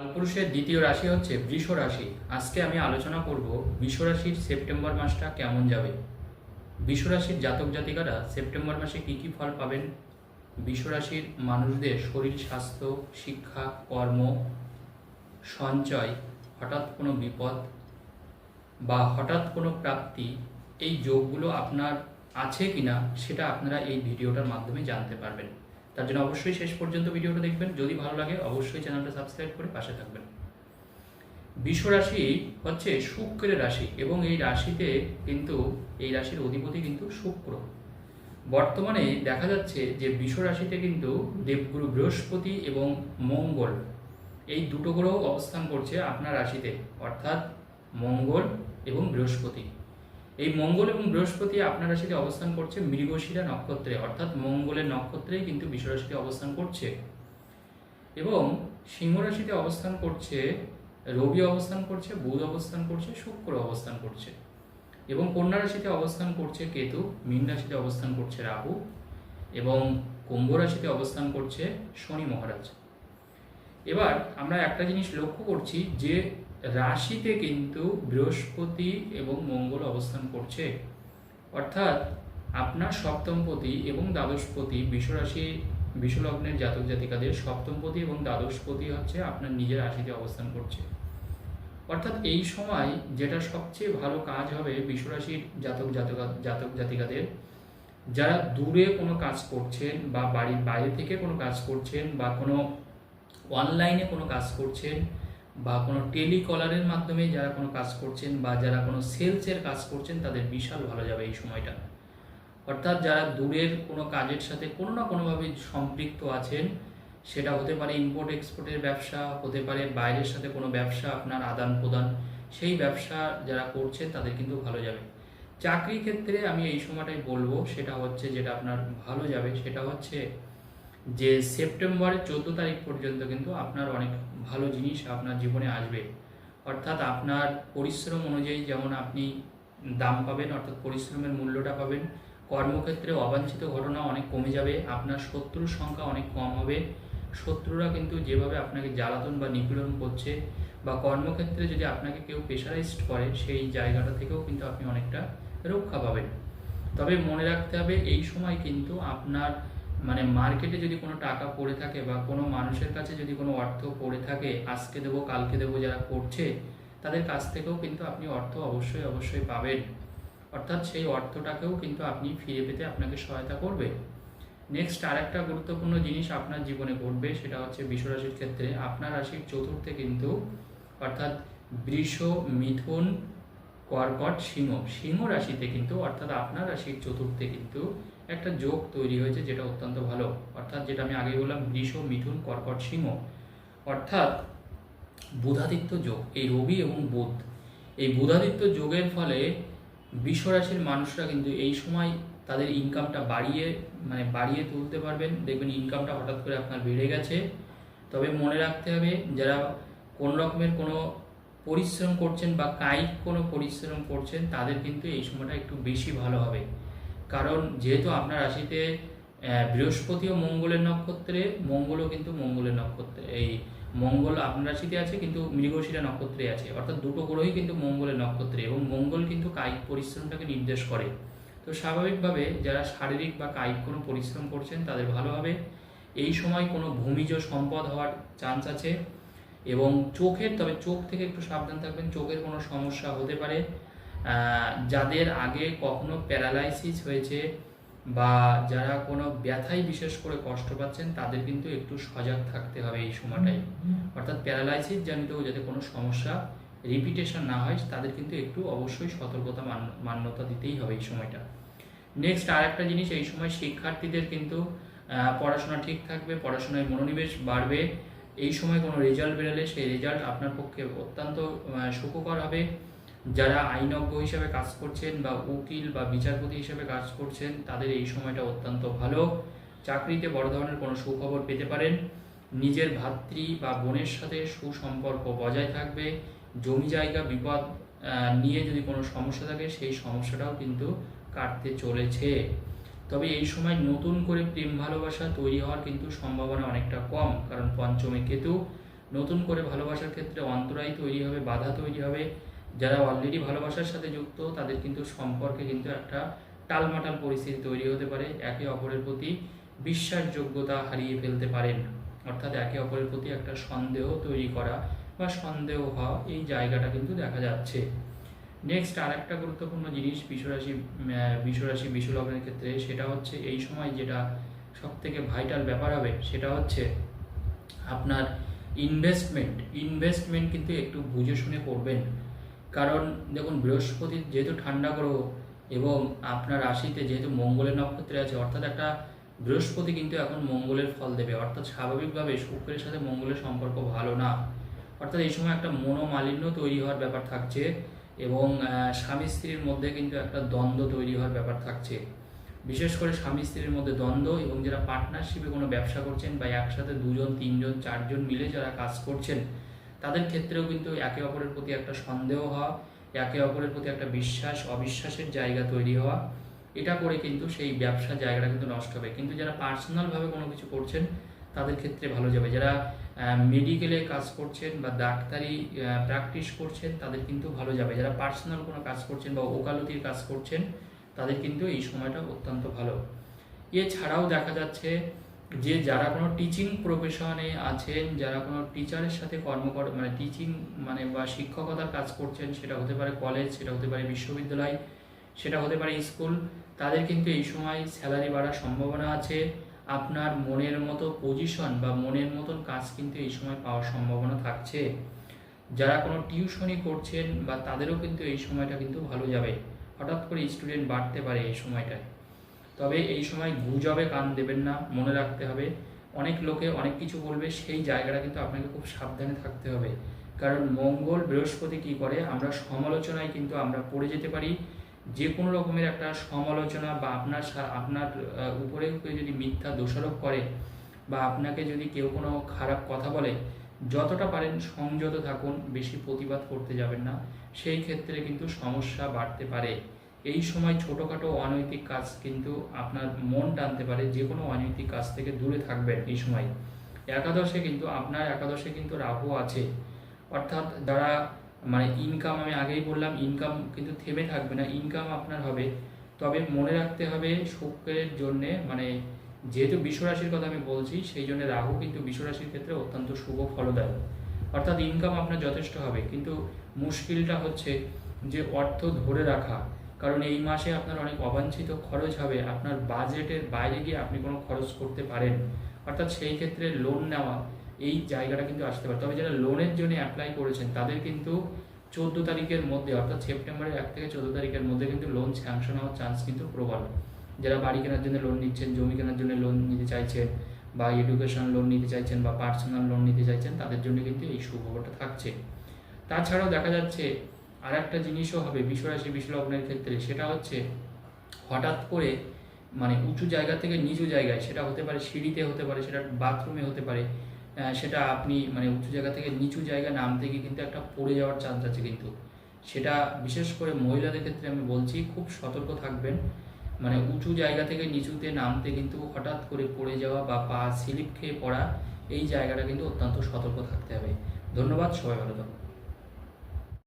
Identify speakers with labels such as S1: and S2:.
S1: কালপুরুষের দ্বিতীয় রাশি হচ্ছে বৃষ রাশি। আজকে আমি আলোচনা করব বৃষ রাশির সেপ্টেম্বর মাসটা কেমন যাবে? বৃষ রাশির জাতক জাতিকারা সেপ্টেম্বর মাসে কী কী ফল পাবেন? বৃষ রাশির মানুষদের শরীর স্বাস্থ্য, শিক্ষা, কর্ম, সঞ্চয় হঠাৎ কোনো বিপদ বা হঠাৎ কোনো প্রাপ্তি, এই যোগগুলো আপনার আছে কিনা সেটা আপনারা এই ভিডিওটার মাধ্যমে জানতে পারবেন। তার জন্য অবশ্যই শেষ পর্যন্ত ভিডিওটা দেখবেন। যদি ভালো লাগে, অবশ্যই চ্যানেলটা সাবস্ক্রাইব করে পাশে থাকবেন। বিশ্ব রাশি হচ্ছে শুক্রের রাশি এবং এই রাশিতে কিন্তু, এই রাশির অধিপতি কিন্তু শুক্র। বর্তমানে দেখা যাচ্ছে যে বিশ্ব রাশিতে কিন্তু দেবগুরু বৃহস্পতি এবং মঙ্গল, এই দুটো গ্রহ অবস্থান করছে আপনার রাশিতে, অর্থাৎ মঙ্গল এবং বৃহস্পতি। এই মঙ্গল এবং বৃহস্পতি আপনার রাশিতে অবস্থান করছে মৃগশিরা নক্ষত্রে, অর্থাৎ মঙ্গলের নক্ষত্রেই কিন্তু বিশ্ব রাশিতে অবস্থান করছে। এবং সিংহ রাশিতে অবস্থান করছে, রবি অবস্থান করছে, বুধ অবস্থান করছে, শুক্র অবস্থান করছে। এবং কন্যা রাশিতে অবস্থান করছে কেতু, মীন রাশিতে অবস্থান করছে রাহু, এবং কুম্ভ রাশিতে অবস্থান করছে শনি মহারাজ। এবার আমরা একটা জিনিস লক্ষ্য করছি যে রাশিতে কিন্তু বৃহস্পতি এবং মঙ্গল অবস্থান করছে। অর্থাৎ আপনার সপ্তমপতি এবং দ্বাদশপতি বিশ্বরাশি, বিশ্বলগ্নের জাতক জাতিকাদের সপ্তমপতি এবং দ্বাদশপতি হচ্ছে আপনার নিজের রাশিতে অবস্থান করছে। অর্থাৎ এই সময় যেটা সবচেয়ে ভালো কাজ হবে বিশ্বরাশির জাতক জাতক জাতক জাতিকাদের, যারা দূরে কোনো কাজ করছেন বা বাড়ির বাইরে থেকে কোনো কাজ করছেন বা কোনো অনলাইনে কোনো কাজ করছেন বা কোনো টেলিকলারের মাধ্যমে যারা কোনো কাজ করছেন বা যারা কোনো সেলসের কাজ করছেন, তাদের বিশাল ভালো যাবে এই সময়টা। অর্থাৎ যারা দূরের কোনো কাজের সাথে কোনো না কোনোভাবে সম্পৃক্ত আছেন, সেটা হতে পারে ইম্পোর্ট এক্সপোর্টের ব্যবসা, হতে পারে বাইরের সাথে কোনো ব্যবসা আপনার আদান প্রদান, সেই ব্যবসা যারা করছেন তাদের কিন্তু ভালো যাবে। চাকরি ক্ষেত্রে আমি এই সময়টাই বলব, সেটা হচ্ছে যেটা আপনার ভালো যাবে, সেটা হচ্ছে যে সেপ্টেম্বরের চোদ্দ তারিখ পর্যন্ত কিন্তু আপনার অনেক ভালো জিনিস আপনার জীবনে আসবে। অর্থাৎ আপনার পরিশ্রম অনুযায়ী যেমন আপনি দাম পাবেন, অর্থাৎ পরিশ্রমের মূল্যটা পাবেন, কর্মক্ষেত্রে অবাঞ্ছিত ঘটনা অনেক কমে যাবে, আপনার শত্রুর সংখ্যা অনেক কম হবে। শত্রুরা কিন্তু যেভাবে আপনাকে জ্বালাতন বা নিপীড়ন করছে বা কর্মক্ষেত্রে যদি আপনাকে কেউ প্রেশারাইজড করে, সেই জায়গাটা থেকেও কিন্তু আপনি অনেকটা রক্ষা পাবেন। তবে মনে রাখতে হবে, এই সময় কিন্তু আপনার মানে মার্কেটে যদি কোনো টাকা পড়ে থাকে বা কোনো মানুষের কাছে যদি কোনো অর্থ পড়ে থাকে, আজকে দেবো, কালকে দেবো যারা করছে, তাদের কাছ থেকেও কিন্তু আপনি অর্থ অবশ্যই অবশ্যই পাবেন। অর্থাৎ সেই অর্থটাকেও কিন্তু আপনি ফিরে পেতে আপনাকে সহায়তা করবে। নেক্সট আরেকটা গুরুত্বপূর্ণ জিনিস আপনার জীবনে ঘটবে, সেটা হচ্ছে বিশ্বরাশির ক্ষেত্রে আপনার রাশির চতুর্থে কিন্তু অর্থাৎ বৃষ, মিথুন, কর্কট, সিংহ সিংহ রাশিতে কিন্তু অর্থাৎ আপনার রাশির চতুর্থে কিন্তু একটা যোগ তৈরি হয়েছে যেটা অত্যন্ত ভালো। অর্থাৎ যেটা আমি আগে বললাম বৃষ মিথুন কর্কট সিংহ। অর্থাৎ বুধাদিত্য যোগ, এই রবি এবং বুধ। এই বুধাদিত্য যোগের ফলে বিশ্বরাশির মানুষরা কিন্তু এই সময় তাদের ইনকামটা বাড়িয়ে মানে বাড়িয়ে তুলতে পারবেন। দেখবেন ইনকামটা হঠাৎ করে আপনার বেড়ে গেছে। তবে মনে রাখতে হবে, যারা কোন রকমের কোনো পরিশ্রম করছেন বা কায়িক কোনো পরিশ্রম করছেন, তাদের কিন্তু এই সময়টা একটু বেশি ভালো হবে। কারণ যেহেতু আপনার রাশিতে বৃহস্পতি ও মঙ্গলের নক্ষত্রে, মঙ্গলও কিন্তু মঙ্গলের নক্ষত্রে। এই মঙ্গল আপনার রাশিতে আছে কিন্তু মৃগশিরা নক্ষত্রে আছে। অর্থাৎ দুটো গ্রহই কিন্তু মঙ্গলের নক্ষত্রে এবং মঙ্গল কিন্তু কায়িক পরিশ্রমটাকে নির্দেশ করে। তো স্বাভাবিকভাবে যারা শারীরিক বা কায়িক কোনো পরিশ্রম করছেন, তাদের ভালো হবে। এই সময় কোনো ভূমিজ সম্পদ হওয়ার চান্স আছে এবং চোখের, তবে চোখ থেকে একটু সাবধান থাকবেন। চোখের কোনো সমস্যা হতে পারে। যাদের আগে কখনো প্যারালাইসিস হয়েছে বা যারা কোনো ব্যথায় বিশেষ করে কষ্ট পাচ্ছেন তাদের কিন্তু একটু সজাগ থাকতে হবে এই সময়টায়। অর্থাৎ প্যারালাইসিস জনিত যাতে কোনো সমস্যা রিপিটেশন না হয় তাদের কিন্তু একটু অবশ্যই সতর্কতা মান্যতা দিতেই হবে এই সময়টা। নেক্সট আর একটা জিনিস এই সময় শিক্ষার্থীদের কিন্তু পড়াশোনা ঠিক থাকবে পড়াশোনায় মনোনিবেশ বাড়বে। এই সময় কোনো রেজাল্ট বেরোলে সেই রেজাল্ট আপনার পক্ষে অত্যন্ত সুখকর হবে। যারা আইনজ্ঞ হিসেবে কাজ করছেন বা উকিল বা বিচারপতি হিসেবে কাজ করছেন, তাদের এই সময়টা অত্যন্ত ভালো। চাকরিতে বড় ধরনের কোনো সুখবর পেতে পারেন। নিজের ভাতৃ বা বোনের সাথে সুসম্পর্ক বজায় থাকবে। জমি জায়গা বিপদ নিয়ে যদি কোনো সমস্যা থাকে, সেই সমস্যাটাও কিন্তু কাটতে চলেছে। তবে এই সময় নতুন করে প্রেম ভালোবাসা তৈরি হওয়ার কিন্তু সম্ভাবনা অনেকটা কম, কারণ পঞ্চমে কেতু। নতুন করে ভালোবাসার ক্ষেত্রে অন্তরায় তৈরি হবে, বাধা তৈরি হবে। যারা অলরেডি ভালোবাসার সাথে যুক্ত, তাদের কিন্তু সম্পর্কে কিন্তু একটা টালমাটাল পরিস্থিতি তৈরি হতে পারে। একে অপরের প্রতি বিশ্বাসযোগ্যতা হারিয়ে ফেলতে পারেন। অর্থাৎ একে অপরের প্রতি একটা সন্দেহ তৈরি করা বা সন্দেহ হওয়া এই জায়গাটা কিন্তু দেখা যাচ্ছে। নেক্সট আর একটা গুরুত্বপূর্ণ জিনিস বিশ্বরাশি বিশ্বরাশি বিশ্বলগ্নের ক্ষেত্রে, সেটা হচ্ছে এই সময় যেটা সব থেকে ভাইটাল ব্যাপার হবে, সেটা হচ্ছে আপনার ইনভেস্টমেন্ট ইনভেস্টমেন্ট কিন্তু একটু বুঝে শুনে করবেন। কারণ দেখুন বৃহস্পতি যেহেতু ঠান্ডা গ্রহ এবং আপনার রাশিতে যেহেতু মঙ্গলের নক্ষত্রে আছে, অর্থাৎ একটা বৃহস্পতি কিন্তু এখন মঙ্গলের ফল দেবে। অর্থাৎ স্বাভাবিকভাবে শুক্রের সাথে মঙ্গলের সম্পর্ক ভালো না। অর্থাৎ এই সময় একটা মনোমালিন্য তৈরি হওয়ার ব্যাপার থাকছে এবং স্বামী স্ত্রীর মধ্যে কিন্তু একটা দ্বন্দ্ব তৈরি হওয়ার ব্যাপার থাকছে। বিশেষ করে স্বামী স্ত্রীর মধ্যে দ্বন্দ্ব এবং যারা পার্টনারশিপে কোনো ব্যবসা করছেন বা একসাথে দুজন, তিনজন, চারজন মিলে যারা কাজ করছেন তাদের ক্ষেত্রেও কিন্তু একে অপরের প্রতি একটা সন্দেহ হওয়া, একে অপরের প্রতি একটা বিশ্বাস, অবিশ্বাসের জায়গা তৈরি হওয়া, এটা করে কিন্তু সেই ব্যবসার জায়গাটা কিন্তু নষ্ট হবে। কিন্তু যারা পার্সোনালভাবে কোনো কিছু করছেন, তাদের ক্ষেত্রে ভালো যাবে। যারা মেডিকেলে কাজ করছেন বা ডাক্তারি প্র্যাকটিস করছেন, তাদের কিন্তু ভালো যাবে। যারা পার্সোনাল কোনো কাজ করছেন বা ওকালতির কাজ করছেন, তাদের কিন্তু এই সময়টা অত্যন্ত ভালো। এছাড়াও দেখা যাচ্ছে যে যারা কোনো টিচিং প্রফেশনে আছেন, যারা কোনো টিচারের সাথে কর্মকর মানে টিচিং মানে বা শিক্ষকতার কাজ করছেন, সেটা হতে পারে কলেজ সেটা হতে পারে বিশ্ববিদ্যালয়, সেটা হতে পারে স্কুল তাদের কিন্তু এই সময় স্যালারি বাড়ার সম্ভাবনা আছে। আপনার মনের মতো পজিশন বা মনের মতন কাজ কিন্তু এই সময় পাওয়ার সম্ভাবনা থাকছে। যারা কোনো টিউশনই করছেন বা তাদেরও কিন্তু এই সময়টা কিন্তু ভালো যাবে। হঠাৎ করে স্টুডেন্ট বাড়তে পারে এই সময়টায়। তবে এই সময় গুজবে কান দেবেন না, মনে রাখতে হবে। অনেক লোকে অনেক কিছু বলবে, সেই জায়গাটা কিন্তু আপনাকে খুব সাবধানে থাকতে হবে। কারণ মঙ্গল বৃহস্পতি কি করে? আমরা সমালোচনায় কিন্তু আমরা পড়ে যেতে পারি। যে কোনো রকমের একটা সমালোচনা বা আপনার আপনার উপরে কেউ যদি মিথ্যা দোষারোপ করে বা আপনাকে যদি কেউ কোনো খারাপ কথা বলে, যতটা পারেন সংযত থাকুন, বেশি প্রতিবাদ করতে যাবেন না। সেই ক্ষেত্রে কিন্তু সমস্যা বাড়তে পারে। এই সময় ছোটোখাটো অনৈতিক কাজ কিন্তু আপনার মন টানতে পারে যে কোনো অনৈতিক কাজ থেকে দূরে থাকবেন এই সময়। একাদশে কিন্তু আপনার একাদশে কিন্তু রাহু আছে। অর্থাৎ যারা মানে ইনকাম আমি আগেই বললাম ইনকাম কিন্তু থেমে থাকবে না ইনকাম আপনার হবে। তবে মনে রাখতে হবে শুক্রের জন্যে মানে যেহেতু বিশ্বরাশির কথা আমি বলছি, সেই জন্য রাহু কিন্তু বিশ্বরাশির ক্ষেত্রে অত্যন্ত শুভ ফলদায়ক। অর্থাৎ ইনকাম আপনার যথেষ্ট হবে। কিন্তু মুশকিলটা হচ্ছে যে অর্থ ধরে রাখা। কারণ এই মাসে আপনার অনেক অবাঞ্ছিত খরচ হবে, আপনার বাজেটের বাইরে গিয়ে আপনি কোনো খরচ করতে পারেন। অর্থাৎ সেই ক্ষেত্রে লোন নেওয়া, এই জায়গাটা কিন্তু আসতে পারে। তবে যারা লোনের জন্য অ্যাপ্লাই করেছেন, তাদের কিন্তু চোদ্দ তারিখের মধ্যে, অর্থাৎ সেপ্টেম্বরের এক থেকে চোদ্দ তারিখের মধ্যে কিন্তু লোন স্যাংশন হওয়ার চান্স কিন্তু প্রবল। যারা বাড়ি কেনার জন্য লোন নিচ্ছেন, জমি কেনার জন্য লোন নিতে চাইছেন, বা এডুকেশন লোন নিতে চাইছেন, বা পার্সোনাল লোন নিতে চাইছেন, তাদের জন্য কিন্তু এই সুখবরটা থাকছে। তাছাড়াও দেখা যাচ্ছে আর একটা জিনিসও হবে বিশ্বরাশি বিশ্বলগ্নের ক্ষেত্রে, সেটা হচ্ছে হঠাৎ করে মানে উঁচু জায়গা থেকে নিচু জায়গায়, সেটা হতে পারে সিঁড়িতে হতে পারে, সেটা বাথরুমে হতে পারে সেটা আপনি মানে উঁচু জায়গা থেকে নিচু জায়গা নামতে গিয়ে কিন্তু একটা পড়ে যাওয়ার চান্স আছে কিন্তু। সেটা বিশেষ করে মহিলাদের ক্ষেত্রে আমি বলছি, খুব সতর্ক থাকবেন। মানে উঁচু জায়গা থেকে নিচুতে নামতে কিন্তু হঠাৎ করে পড়ে যাওয়া বা পা স্লিপ খেয়ে পড়া, এই জায়গাটা কিন্তু অত্যন্ত সতর্ক থাকতে হবে। ধন্যবাদ, সবাই ভালো থাকুন।